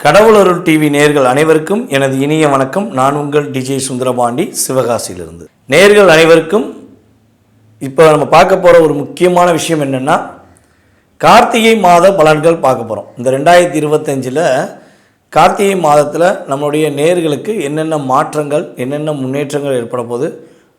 கடவுளருள் TV நேர்கள் அனைவருக்கும் எனது இனிய வணக்கம். நான் உங்கள் டிஜே சுந்தரபாண்டி சிவகாசியிலிருந்து. நேர்கள் அனைவருக்கும் இப்போ நம்ம பார்க்க போகிற ஒரு முக்கியமான விஷயம் என்னென்னா கார்த்திகை மாத பலன்கள் பார்க்க போகிறோம் இந்த ரெண்டாயிரத்தி இருபத்தஞ்சில் கார்த்திகை மாதத்தில் நம்மளுடைய நேர்களுக்கு என்னென்ன மாற்றங்கள் என்னென்ன முன்னேற்றங்கள் ஏற்பட போகுது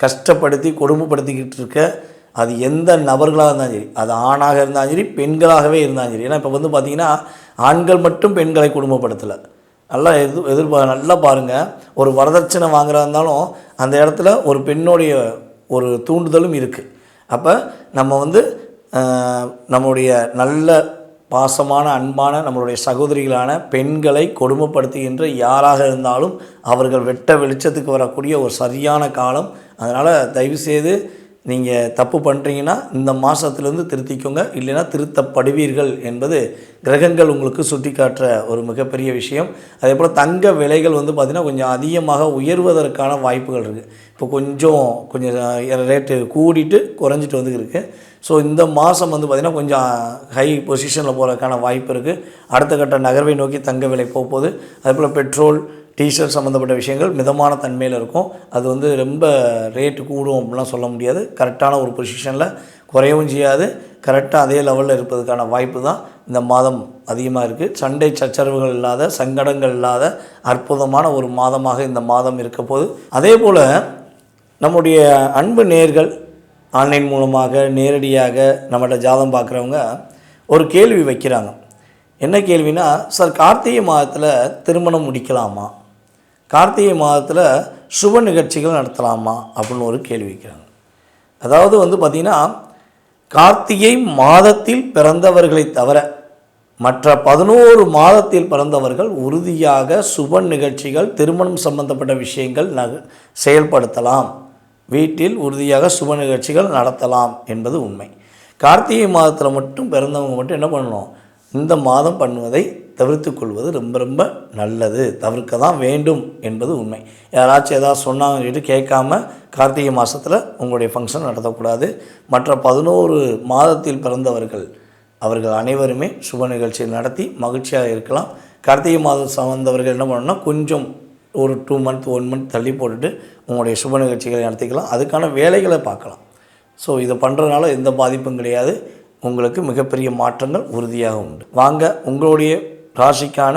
கஷ்டப்படுத்தி கொடுமைப்படுத்திக்கிட்டு இருக்க அது எந்த நபர்களாக இருந்தாலும் சரி அது ஆணாக இருந்தாலும் சரி பெண்களாகவே இருந்தாலும் சரி. ஏன்னா இப்போ வந்து பார்த்திங்கன்னா ஆண்கள் மட்டும் பெண்களை கொடுமைப்படுத்தலை. நல்லா எதிர் எதிர்பார் நல்லா பாருங்கள் ஒரு வரதட்சணை வாங்குறதா இருந்தாலும் அந்த இடத்துல ஒரு பெண்ணுடைய ஒரு தூண்டுதலும் இருக்குது அப்போ நம்ம வந்து நம்முடைய நல்ல பாசமான அன்பான நம்மளுடைய சகோதரிகளான பெண்களை கொடுமைப்படுத்துகின்ற யாராக இருந்தாலும் அவர்கள் வெட்ட வெளிச்சத்துக்கு வரக்கூடிய ஒரு சரியான காலம். அதனால் தயவுசெய்து நீங்கள் தப்பு பண்ணுறீங்கன்னா இந்த மாதத்துலேருந்து திருத்திக்கோங்க. இல்லைன்னா திருத்தப்படுவீர்கள் என்பது கிரகங்கள் உங்களுக்கு சுட்டி காட்டுற ஒரு மிகப்பெரிய விஷயம். அதே போல் தங்க விலைகள் வந்து பார்த்திங்கன்னா கொஞ்சம் அதிகமாக உயர்வதற்கான வாய்ப்புகள் இருக்குது இப்போ கொஞ்சம் கொஞ்சம் ரேட்டு கூடிட்டு குறைஞ்சிட்டு வந்து இருக்குது ஸோ இந்த மாதம் வந்து பார்த்திங்கன்னா கொஞ்சம் ஹை பொசிஷனில் போகிறதுக்கான வாய்ப்பு இருக்குது அடுத்த கட்ட நகர்வை நோக்கி தங்க விலை போக போகுது. அதே போல் பெட்ரோல் டீசல் சம்மந்தப்பட்ட விஷயங்கள் மிதமான தன்மையில் இருக்கும். அது வந்து ரொம்ப ரேட்டு கூடும் அப்படிலாம் சொல்ல முடியாது. கரெக்டான ஒரு பொசிஷனில் குறையவும் செய்யாது. கரெக்டாக அதே லெவலில் இருப்பதுக்கான வாய்ப்பு தான் இந்த மாதம் அதிகமாக இருக்குது சண்டை சச்சரவுகள் இல்லாத சங்கடங்கள் இல்லாத அற்புதமான ஒரு மாதமாக இந்த மாதம் இருக்க போது அதே போல் நம்முடைய அன்பு நேர்கள் ஆன்லைன் மூலமாக நேரடியாக நம்மகிட்ட ஜாதம் பார்க்குறவங்க ஒரு கேள்வி வைக்கிறாங்க. என்ன கேள்வினா சார் கார்த்திகை மாதத்தில் திருமணம் முடிக்கலாமா? கார்த்திகை மாதத்தில் சுப நிகழ்ச்சிகள் நடத்தலாமா அப்படின்னு ஒரு கேள்வி வைக்கிறாங்க. அதாவது வந்து பார்த்திங்கன்னா கார்த்திகை மாதத்தில் பிறந்தவர்களை தவிர மற்ற பதினோரு மாதத்தில் பிறந்தவர்கள் உறுதியாக சுப நிகழ்ச்சிகள் திருமணம் சம்பந்தப்பட்ட விஷயங்கள் நக செயல்படுத்தலாம். வீட்டில் உறுதியாக சுப நிகழ்ச்சிகள் நடத்தலாம் என்பது உண்மை. கார்த்திகை மாதத்தில் மட்டும் பிறந்தவங்க மட்டும் என்ன பண்ணணும்? இந்த மாதம் பண்ணுவதை தவிர்த்து கொள்வது ரொம்ப ரொம்ப நல்லது. தவிர்க்க தான் வேண்டும் என்பது உண்மை. யாராச்சும் ஏதாவது சொன்னாங்கன்னு கேட்காம கார்த்திகை மாதத்தில் உங்களுடைய ஃபங்க்ஷன் நடத்தக்கூடாது. மற்ற பதினோரு மாதத்தில் பிறந்தவர்கள் அவர்கள் அனைவருமே சுப நிகழ்ச்சியில் நடத்தி மகிழ்ச்சியாக இருக்கலாம். கார்த்திகை மாதம் சார்ந்தவர்கள் என்ன பண்ணணும்னா கொஞ்சம் ஒரு டூ மந்த் ஒன் மந்த் தள்ளி போட்டுட்டு உங்களுடைய சுப நிகழ்ச்சிகளை நடத்திக்கலாம். அதுக்கான வேலைகளை பார்க்கலாம். ஸோ இதை பண்ணுறதுனால எந்த பாதிப்பும் கிடையாது. உங்களுக்கு மிகப்பெரிய மாற்றங்கள் உறுதியாக உண்டு. வாங்க உங்களுடைய ராசிக்கான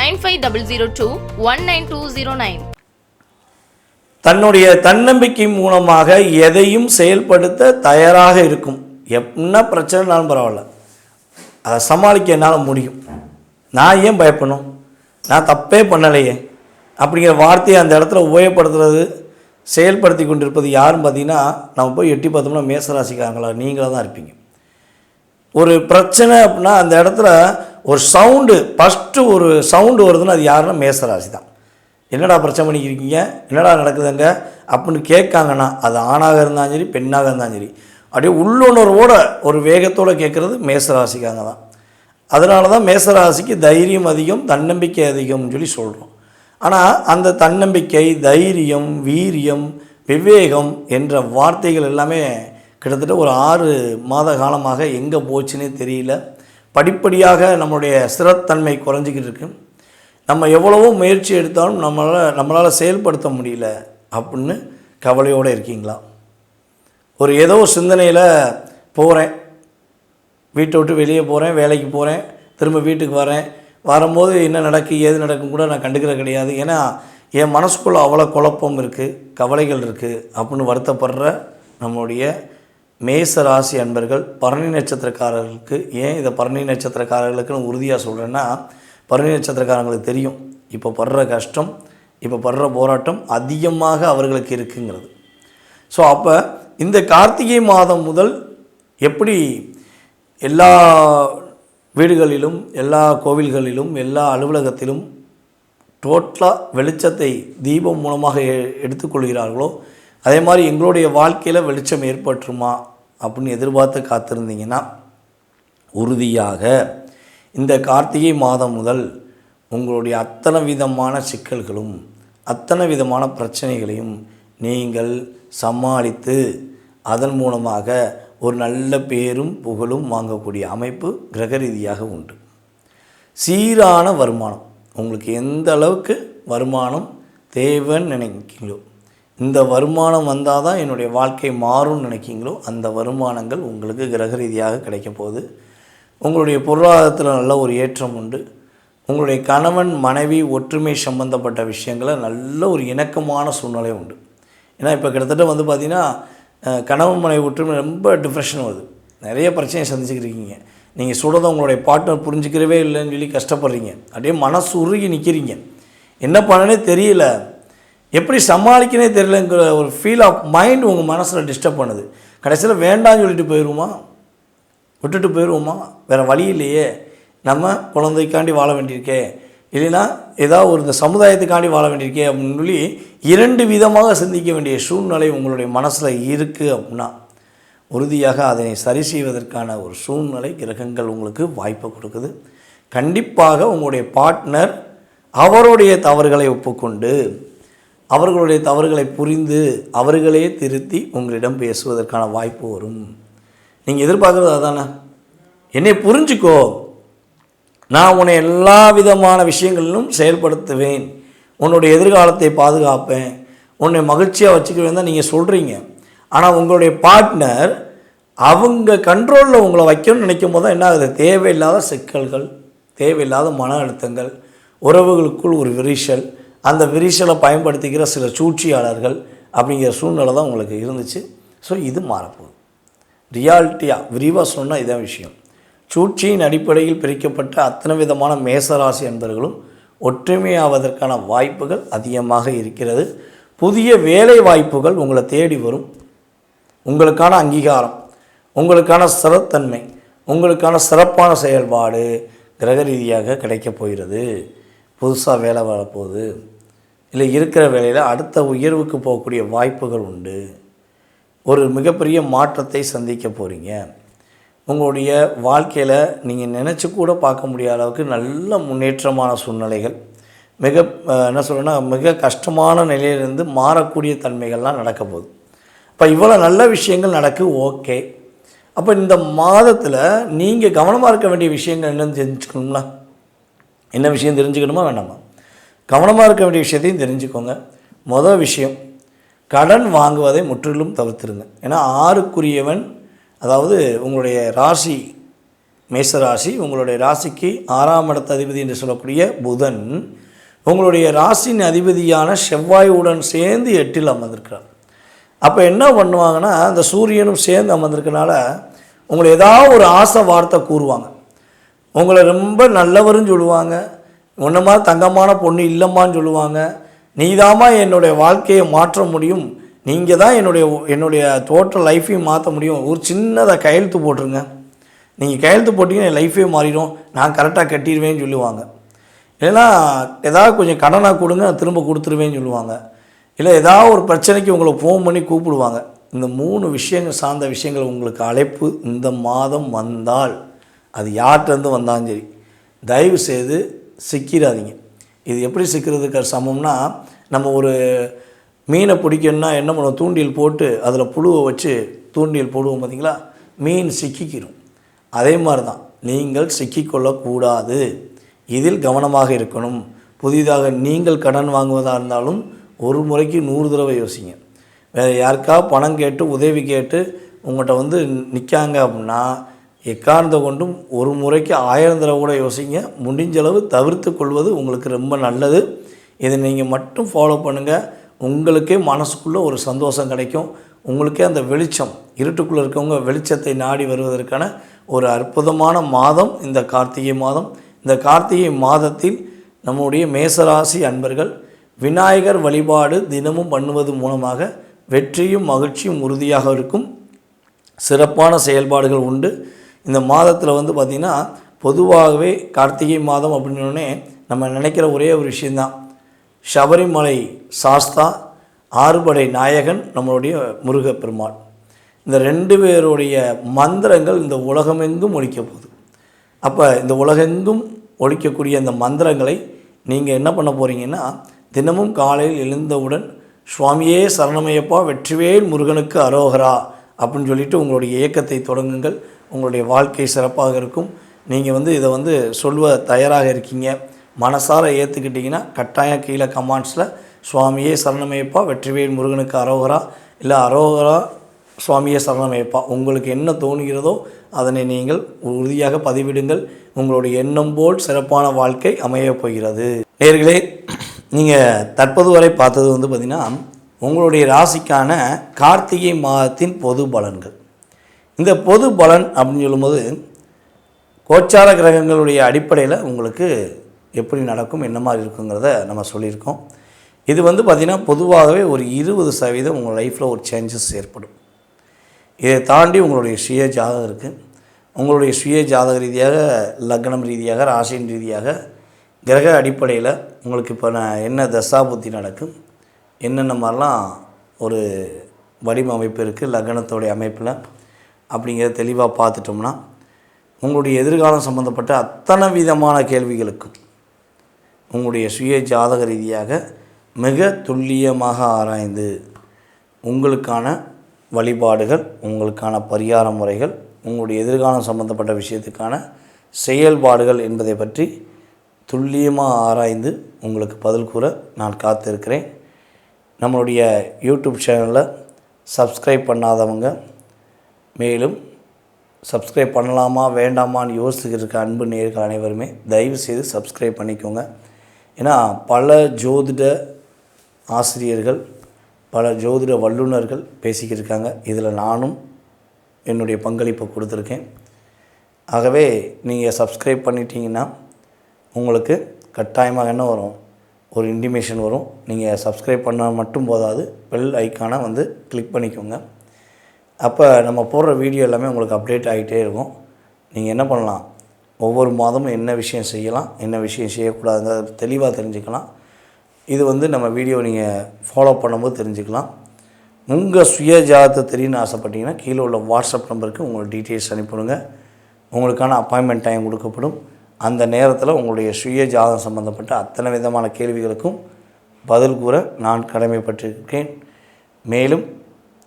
Nine five double zero two one nine two zero nine. தன்னுடைய தன்னம்பிக்கை மூலமாக எதையும் செயல்படுத்த தயாராக இருக்கும். என்ன பிரச்சனைனாலும் பரவாயில்ல. அதை சமாளிக்க என்னால் முடியும். நான் ஏன் பயப்படணும்? நான் தப்பே பண்ணலையே. அப்படிங்கிற வார்த்தையை அந்த இடத்துல உபயோகப்படுத்துறது செயல்படுத்தி கொண்டிருப்பது யாருன்னு பார்த்தீங்கன்னா நம்ம போய் எட்டி பார்த்தோம்னா மேசராசிக்காரங்களா நீங்களாக தான் இருப்பீங்க. ஒரு பிரச்சனை அப்படின்னா அந்த இடத்துல ஒரு சவுண்டு ஃபஸ்ட்டு ஒரு சவுண்டு வருதுன்னா அது யாருன்னா மேசராசி தான் என்னடா பிரச்சனை பண்ணிக்கிறீங்க என்னடா நடக்குதுங்க? அப்படின்னு கேட்காங்கன்னா அது ஆணாக இருந்தாலும் சரி பெண்ணாக இருந்தாலும் சரி அப்படியே உள்ளுணர்வோட ஒரு வேகத்தோடு கேட்குறது மேசராசிக்காங்க தான். அதனால தான் மேசராசிக்கு தைரியம் அதிகம் தன்னம்பிக்கை அதிகம்னு சொல்லி சொல்கிறோம் ஆனால் அந்த தன்னம்பிக்கை தைரியம் வீரியம் விவேகம் என்ற வார்த்தைகள் எல்லாமே கிட்டத்தட்ட ஒரு ஆறு மாத காலமாக எங்கே போச்சுன்னே தெரியல. படிப்படியாக நம்மளுடைய ஸ்திரத்தன்மை குறைஞ்சிக்கிட்டு இருக்கு. நம்ம எவ்வளவோ முயற்சி எடுத்தாலும் நம்மளால் நம்மளால் செயல்படுத்த முடியல அப்படின்னு கவலையோடு இருக்கீங்களா? ஒரு ஏதோ சிந்தனையில் போகிறேன் வீட்டை விட்டு வெளியே போகிறேன் வேலைக்கு போகிறேன் திரும்ப வீட்டுக்கு வரேன். வரும்போது என்ன நடக்கு ஏது நடக்கும் கூட நான் கண்டுக்கிற கிடையாது. ஏன்னா என் மனசுக்குள்ளே அவ்வளோ குழப்பம் இருக்குது கவலைகள் இருக்குது அப்படின்னு வருத்தப்படுற நம்மளுடைய மேச ராசி அன்பர்கள் பரணி நட்சத்திரக்காரர்களுக்கு ஏன் இதை பரணி நட்சத்திரக்காரர்களுக்குன்னு உறுதியாக சொல்கிறேன்னா பரணி நட்சத்திரக்காரங்களுக்கு தெரியும். இப்போ படுற கஷ்டம் இப்போ படுற போராட்டம் அதிகமாக அவர்களுக்கு இருக்குங்கிறது. ஸோ அப்போ இந்த கார்த்திகை மாதம் முதல் எப்படி எல்லா வீடுகளிலும் எல்லா கோவில்களிலும் எல்லா அலுவலகத்திலும் டோட்டலாக வெளிச்சத்தை தீபம் மூலமாக எ- எடுத்துக்கொள்கிறார்களோ அதே மாதிரி எங்களுடைய வாழ்க்கையில் வெளிச்சம் ஏற்பட்டுருமா அப்படின்னு எதிர்பார்த்து காத்திருந்தீங்கன்னா உறுதியாக இந்த கார்த்திகை மாதம் முதல் உங்களுடைய அத்தனை விதமான சிக்கல்களும் அத்தனை விதமான பிரச்சனைகளையும் நீங்கள் சமாளித்து அதன் மூலமாக ஒரு நல்ல பேரும் புகழும் வாங்கக்கூடிய அமைப்பு கிரக ரீதியாக உண்டு. சீரான வருமானம். உங்களுக்கு எந்த அளவுக்கு வருமானம் தேவைன்னு நினைக்கிறீங்களோ இந்த வருமானம் வந்தால் தான் என்னுடைய வாழ்க்கை மாறும்னு நினைக்கிறீங்களோ அந்த வருமானங்கள் உங்களுக்கு கிரக ரீதியாக கிடைக்க போகுது. உங்களுடைய பொருளாதாரத்தில் நல்ல ஒரு ஏற்றம் உண்டு. உங்களுடைய கணவன் மனைவி ஒற்றுமை சம்பந்தப்பட்ட விஷயங்களை நல்ல ஒரு இணக்கமான சூழ்நிலை உண்டு. ஏன்னா இப்போ கிட்டத்தட்ட வந்து பார்த்திங்கன்னா கணவன் மனைவி ஒற்றுமை ரொம்ப டிப்ரெஷன் வருது. நிறைய பிரச்சனையை சந்திச்சுக்கிருக்கீங்க நீங்கள் சொல்கிறத உங்களுடைய பார்ட்னர் புரிஞ்சுக்கிறவே இல்லைன்னு சொல்லி கஷ்டப்படுறீங்க. அப்படியே மனசு உருகி நிற்கிறீங்க என்ன பண்ணனே தெரியல. எப்படி சமாளிக்கனே தெரியலங்கிற ஒரு ஃபீல் ஆஃப் மைண்ட் உங்கள் மனசில் டிஸ்டர்ப் பண்ணுது. கடைசியில் வேண்டாம்னு சொல்லிட்டு போயிடுவோமா விட்டுட்டு போயிடுவோமா வேறு வழி இல்லையே. நம்ம குழந்தைக்காண்டி வாழ வேண்டியிருக்கே. இல்லைன்னா ஏதாவது ஒரு இந்த சமுதாயத்துக்காண்டி வாழ வேண்டியிருக்கே அப்படின்னு சொல்லி இரண்டு விதமாக சிந்திக்க வேண்டிய சூழ்நிலை உங்களுடைய மனசில் இருக்குது அப்படின்னா உறுதியாக அதனை சரி செய்வதற்கான ஒரு சூழ்நிலை கிரகங்கள் உங்களுக்கு வாய்ப்பை கொடுக்குது. கண்டிப்பாக உங்களுடைய பார்ட்னர் அவருடைய தவறுகளை ஒப்புக்கொண்டு அவர்களுடைய தவறுகளை புரிந்து அவர்களே திருத்தி உங்களிடம் பேசுவதற்கான வாய்ப்பு வரும். நீங்கள் எதிர்பார்க்குறது அதானே? என்னை புரிஞ்சுக்கோ. நான் உன்னை எல்லா விதமான விஷயங்களிலும் செயல்படுத்துவேன். உன்னுடைய எதிர்காலத்தை பாதுகாப்பேன். உன்னை மகிழ்ச்சியாக வச்சுக்குவேன் தான் நீங்கள் சொல்கிறீங்க ஆனால் உங்களுடைய பார்ட்னர் அவங்க கண்ட்ரோலில் உங்களை வைக்கணும்னு நினைக்கும் போது தான் என்ன ஆகுது தேவையில்லாத சிக்கல்கள் தேவையில்லாத மன அழுத்தங்கள் உறவுகளுக்குள் ஒரு விரிசல் அந்த விரிசலை பயன்படுத்திக்கிற சில சூழ்ச்சியாளர்கள் அப்படிங்கிற சூழ்நிலை தான் உங்களுக்கு இருந்துச்சு. ஸோ இது மாறப்போகுது. ரியாலிட்டியாக விரிவாக சொன்னால் இதான் விஷயம். சூழ்ச்சியின் அடிப்படையில் பிரிக்கப்பட்ட அத்தனை விதமான மேசராசி என்பர்களும் ஒற்றுமையாவதற்கான வாய்ப்புகள் அதிகமாக இருக்கிறது. புதிய வேலை வாய்ப்புகள் உங்களை தேடி வரும். உங்களுக்கான அங்கீகாரம் உங்களுக்கான சிறத்தன்மை உங்களுக்கான சிறப்பான செயல்பாடு கிரக ரீதியாக கிடைக்கப் போகிறது. புதுசாக வேலை வரப்போகுது. இல்லை இருக்கிற வேலையில் அடுத்த உயர்வுக்கு போகக்கூடிய வாய்ப்புகள் உண்டு. ஒரு மிகப்பெரிய மாற்றத்தை சந்திக்க போகிறீங்க உங்களுடைய வாழ்க்கையில் நீங்கள் நினச்சி கூட பார்க்க முடியாத அளவுக்கு நல்ல முன்னேற்றமான சூழ்நிலைகள் மிக என்ன சொல்கிறேன்னா மிக கஷ்டமான நிலையிலிருந்து மாறக்கூடிய தன்மைகள்லாம் நடக்க போகுது. இப்போ இவ்வளோ நல்ல விஷயங்கள் நடக்கு ஓகே. அப்போ இந்த மாதத்தில் நீங்கள் கவனமாக இருக்க வேண்டிய விஷயங்கள் என்னன்னு தெரிஞ்சுக்கணுங்களா என்ன விஷயம் தெரிஞ்சுக்கணுமா வேண்டாமா? கவனமாக இருக்க வேண்டிய விஷயத்தையும் தெரிஞ்சுக்கோங்க. மொதல் விஷயம் கடன் வாங்குவதை முற்றிலும் தவிர்த்துருங்க. ஏன்னா ஆறுக்குரியவன் அதாவது உங்களுடைய ராசி மேச ராசி உங்களுடைய ராசிக்கு ஆறாம் இடத்த அதிபதி என்று சொல்லக்கூடிய புதன் உங்களுடைய ராசியின் அதிபதியான செவ்வாயுடன் சேர்ந்து எட்டில் அமர்ந்திருக்கிறார். அப்போ என்ன பண்ணுவாங்கன்னா அந்த சூரியனும் சேர்ந்து அமர்ந்திருக்கனால உங்களை ஏதாவது ஒரு ஆசை வார்த்தை கூறுவாங்க. உங்களை ரொம்ப நல்லவருன்னு சொல்லுவாங்க. உன்ன தங்கமான பொண்ணு இல்லைம்மான்னு சொல்லுவாங்க. நீதாம்மா என்னுடைய வாழ்க்கையை மாற்ற முடியும். நீங்கள் தான் என்னுடைய என்னுடைய டோட்டல் லைஃப்பையும் மாற்ற முடியும். ஒரு சின்னதை கையெழுத்து போட்டுருங்க. நீங்கள் கையெழுத்து போட்டிங்கன்னா என் லைஃபே மாறிடும். நான் கரெக்டாக கட்டிடுவேன்னு சொல்லுவாங்க. இல்லைன்னா ஏதாவது கொஞ்சம் கடனாக கொடுங்க நான் திரும்ப கொடுத்துருவேன்னு சொல்லுவாங்க. இல்லை ஏதாவது ஒரு பிரச்சனைக்கு உங்களை ஃபோன் பண்ணி கூப்பிடுவாங்க. இந்த மூணு விஷயங்கள் சார்ந்த விஷயங்கள் உங்களுக்கு அழைப்பு இந்த மாதம் வந்தால். அது யார்கிட்டருந்து வந்தாலும் சரி. தயவு செய்து சிக்கிடாதீங்க இது எப்படி சிக்கிறதுக்கு சமம்னா நம்ம ஒரு மீனை பிடிக்கணும்னா என்ன பண்ணுவோம்? தூண்டில் போட்டு அதில் புழுவை வச்சு தூண்டில் போடுவோம் பார்த்தீங்களா மீன் சிக்கிக்கிறோம் அதே மாதிரி தான் நீங்கள் சிக்கிக்கொள்ளக்கூடாது. இதில் கவனமாக இருக்கணும். புதிதாக நீங்கள் கடன் வாங்குவதாக இருந்தாலும் ஒரு முறைக்கு நூறு தடவை யோசிங்க. வேறு யாருக்கா பணம் கேட்டு உதவி கேட்டு உங்கள்கிட்ட வந்து நிற்காங்க அப்படின்னா எக்காரணத்தை கொண்டும் ஒரு முறைக்கு ஆயிரம் தடவை கூட யோசிங்க. முடிஞ்ச அளவு தவிர்த்து கொள்வது உங்களுக்கு ரொம்ப நல்லது. இதை நீங்கள் மட்டும் ஃபாலோ பண்ணுங்கள் உங்களுக்கே மனசுக்குள்ளே ஒரு சந்தோஷம் கிடைக்கும். உங்களுக்கே அந்த வெளிச்சம் இருட்டுக்குள்ளே இருக்கவங்க வெளிச்சத்தை நாடி வருவதற்கான ஒரு அற்புதமான மாதம் இந்த கார்த்திகை மாதம். இந்த கார்த்திகை மாதத்தில் நம்முடைய மேசராசி அன்பர்கள் விநாயகர் வழிபாடு தினமும் பண்ணுவது மூலமாக வெற்றியும் மகிழ்ச்சியும் உறுதியாக இருக்கும். சிறப்பான செயல்பாடுகள் உண்டு. இந்த மாதத்தில் வந்து பார்த்திங்கன்னா பொதுவாகவே கார்த்திகை மாதம் அப்படின்னோடனே நம்ம நினைக்கிற ஒரே ஒரு விஷயந்தான் சபரிமலை சாஸ்தா ஆறுபடை நாயகன் நம்மளுடைய முருகப்பெருமாள். இந்த ரெண்டு பேருடைய மந்திரங்கள் இந்த உலகமெங்கும் ஒழிக்க போகுது. அப்போ இந்த உலகெங்கும் ஒழிக்கக்கூடிய அந்த மந்திரங்களை நீங்கள் என்ன பண்ண போகிறீங்கன்னா தினமும் காலையில் எழுந்தவுடன் சுவாமியே சரணமையப்பா வெற்றிவேல் முருகனுக்கு அரோகரா அப்படின்னு சொல்லிட்டு உங்களுடைய இயக்கத்தை தொடங்குங்கள். உங்களுடைய வாழ்க்கை சிறப்பாக இருக்கும். நீங்கள் வந்து இதை வந்து சொல்வ தயாராக இருக்கீங்க. மனசார ஏற்றுக்கிட்டிங்கன்னா கட்டாயம் கீழே கமாண்ட்ஸில் சுவாமியே சரணமையப்பா வெற்றிவேல் முருகனுக்கு அரோகரா இல்லை அரோகரா சுவாமியே சரணமையப்பா உங்களுக்கு என்ன தோணுகிறதோ அதனை நீங்கள் உறுதியாக பதிவிடுங்கள். உங்களுடைய எண்ணம் போல் சிறப்பான வாழ்க்கை அமையப் போகிறது. நேர்களே நீங்கள் தற்போது வரை பார்த்தது வந்து பார்த்திங்கன்னா உங்களுடைய ராசிக்கான கார்த்திகை மாதத்தின் பொது பலன்கள். இந்த பொது பலன் அப்படின்னு சொல்லும்போது கோச்சார கிரகங்களுடைய அடிப்படையில் உங்களுக்கு எப்படி நடக்கும் என்ன மாதிரி இருக்குங்கிறத நம்ம சொல்லியிருக்கோம். இது வந்து பார்த்திங்கன்னா பொதுவாகவே ஒரு இருபது சதவீதம் உங்கள் லைஃப்பில் ஒரு சேஞ்சஸ் ஏற்படும். இதை தாண்டி உங்களுடைய சுய ஜாதகம் இருக்குது உங்களுடைய சுய ஜாதக ரீதியாக லக்னம் ரீதியாக ராசியின் ரீதியாக கிரக அடிப்படையில் உங்களுக்கு இப்போ நான் என்ன தசாபுத்தி நடக்கும் என்னென்ன மாதிரிலாம் ஒரு வடிவமைப்பு இருக்குது லக்னத்தோடைய அமைப்பில். அப்படிங்கிறத தெளிவாக பார்த்துட்டோம்னா உங்களுடைய எதிர்காலம் சம்மந்தப்பட்ட அத்தனை விதமான கேள்விகளுக்கும் உங்களுடைய சுய ஜாதக ரீதியாக மிக துல்லியமாக ஆராய்ந்து உங்களுக்கான வழிபாடுகள் உங்களுக்கான பரிகார முறைகள் உங்களுடைய எதிர்காலம் சம்பந்தப்பட்ட விஷயத்துக்கான செயல்பாடுகள் என்பதை பற்றி துல்லியமாக ஆராய்ந்து உங்களுக்கு பதில் கூற நான் காத்திருக்கிறேன். நம்மளுடைய யூடியூப் சேனலில் சப்ஸ்கிரைப் பண்ணாதவங்க மேலும் சப்ஸ்கிரைப் பண்ணலாமா வேண்டாமான்னு யோசிச்சுக்கிட்டு இருக்க அன்பு நேர்கள் அனைவருமே தயவு செய்து சப்ஸ்கிரைப் பண்ணிக்கோங்க. ஏன்னா பல ஜோதிட ஆசிரியர்கள் பல ஜோதிட வல்லுநர்கள் பேசிக்கிட்டு இருக்காங்க. இதில் நானும் என்னுடைய பங்களிப்பை கொடுத்துருக்கேன். ஆகவே நீங்கள் சப்ஸ்கிரைப் பண்ணிட்டீங்கன்னா உங்களுக்கு கட்டாயமாக என்ன வரும்? ஒரு இன்டிமேஷன் வரும். நீங்கள் சப்ஸ்கிரைப் பண்ணால் மட்டும் போதாது பெல் ஐக்கானை வந்து கிளிக் பண்ணிக்கோங்க. அப்போ நம்ம போடுற வீடியோ எல்லாமே உங்களுக்கு அப்டேட் ஆகிட்டே இருக்கும். நீங்கள் என்ன பண்ணலாம்? ஒவ்வொரு மாதமும் என்ன விஷயம் செய்யலாம்? என்ன விஷயம் செய்யக்கூடாதுங்கிறத தெளிவாக தெரிஞ்சுக்கலாம். இது வந்து நம்ம வீடியோ நீங்கள் ஃபாலோ பண்ணும்போது தெரிஞ்சுக்கலாம். உங்கள் சுய ஜாதகத்தை தெரியும்னு ஆசைப்பட்டீங்கன்னா கீழே உள்ள வாட்ஸ்அப் நம்பருக்கு உங்களோட டீட்டெயில்ஸ் அனுப்பிவிடுங்க. உங்களுக்கான அப்பாயின்மெண்ட் டைம் கொடுக்கப்படும். அந்த நேரத்தில் உங்களுடைய சுய ஜாதகம் சம்மந்தப்பட்ட அத்தனை விதமான கேள்விகளுக்கும் பதில் கூற நான் கடமைப்பட்டிருக்கேன். மேலும்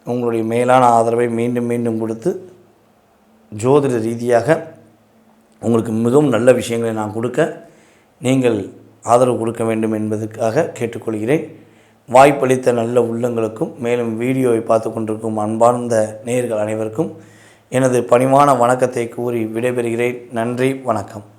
உங்களுடைய மேலான ஆதரவை மீண்டும் மீண்டும் கொடுத்து ஜோதிட ரீதியாக உங்களுக்கு மிகவும் நல்ல விஷயங்களை நான் கொடுக்க நீங்கள் ஆதரவு கொடுக்க வேண்டும் என்பதற்காக கேட்டுக்கொள்கிறேன். வாய்ப்பளித்த நல்ல உள்ளங்களுக்கும் மேலும் வீடியோவை பார்த்து கொண்டிருக்கும் அன்பார்ந்த நேயர்கள் அனைவருக்கும் எனது பணிவான வணக்கத்தை கூறி விடைபெறுகிறேன். நன்றி வணக்கம்.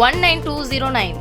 one nine two zero nine